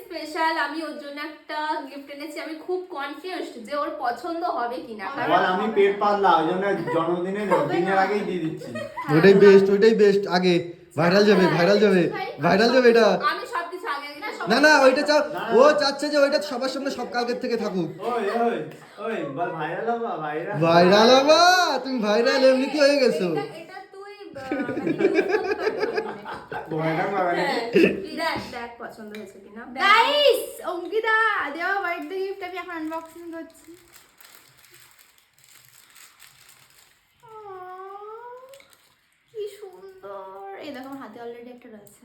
Special আমি ওর জন্য একটা গিফট এনেছি আমি খুব কনফিউজড যে ওর পছন্দ হবে কিনা। কারণ বল আমি পেট পাতলা ওই জন্য জন্মদিনে দিনের আগেই দিয়ে দিচ্ছি। ওটাই বেস্ট ওইটাই বেস্ট আগে ভাইরাল যাবে ভাইরাল যাবে ভাইরাল যাবে এটা। আমি সবকিছু আগে আগে না না ওইটা চাও ও চাচ্ছে যে ওইটা সবার সামনে সব কালকের থেকে থাকুক। ওই ওই ওই বল ভাইরাল হবা ভাইরাল ভাইরাল হবা তুমি ভাইরাল এমনিতে হয়ে গেছো। এটা- এটা তুই আহ, মানে। পছন্দ হয়েছে কিনা। গাইস অঙ্কিতা দেওয়া বার্থডে গিফট আমি এখন আনবক্সিং করছি কি সুন্দর। এই দেখো আমার হাতে অলরেডি একটা রয়েছে।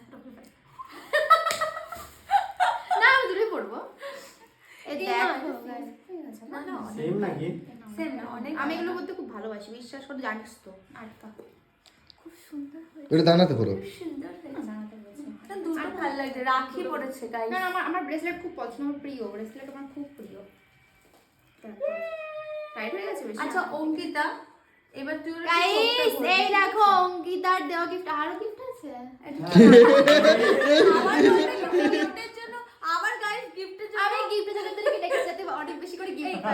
না আমি দূরে পড়ব আমি এগুলো করতে খুব ভালোবাসি বিশ্বাস করে জানিস তো। আটটা খুব সুন্দর হয়েছে। ওটা দাঁড়াতে পারো সুন্দর হয়েছে। জানাতে বলেছে এটা দুটো ভালো লাগছে রাখি পড়েছে গাইস না আমার আমার ব্রেসলেট খুব পছন্দ আমার প্রিয় ব্রেসলেট আমার খুব প্রিয়। টাইট হয়ে গেছে আচ্ছা অঙ্কিতা এবার তুই গাইস এই দেখো অঙ্কিতার দেওয়া গিফট আরও গিফট আছে? আবার গিফটের জন্য আবার গাইস গিফটের জন্য আমি গিফট ডেকেছি যাতে অনেক বেশি করে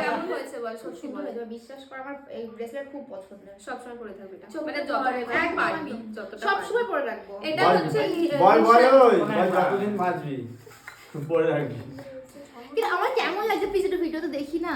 এমন হয়েছে বল? সত্যি বিশ্বাস করো আমার এই ব্রেসলেট খুব পছন্দের। সবসময় পরে থাকবে এটা। মানে ধরে, যতটা একদম, পারবি যতটা সব সময় পরে রাখব। এটা হচ্ছে বল বল ওই যতদিন বাঁচবি পরে রাখবি। কিন্তু আমার কেমন লাগছে পিছনে ভিডিও তো দেখি না?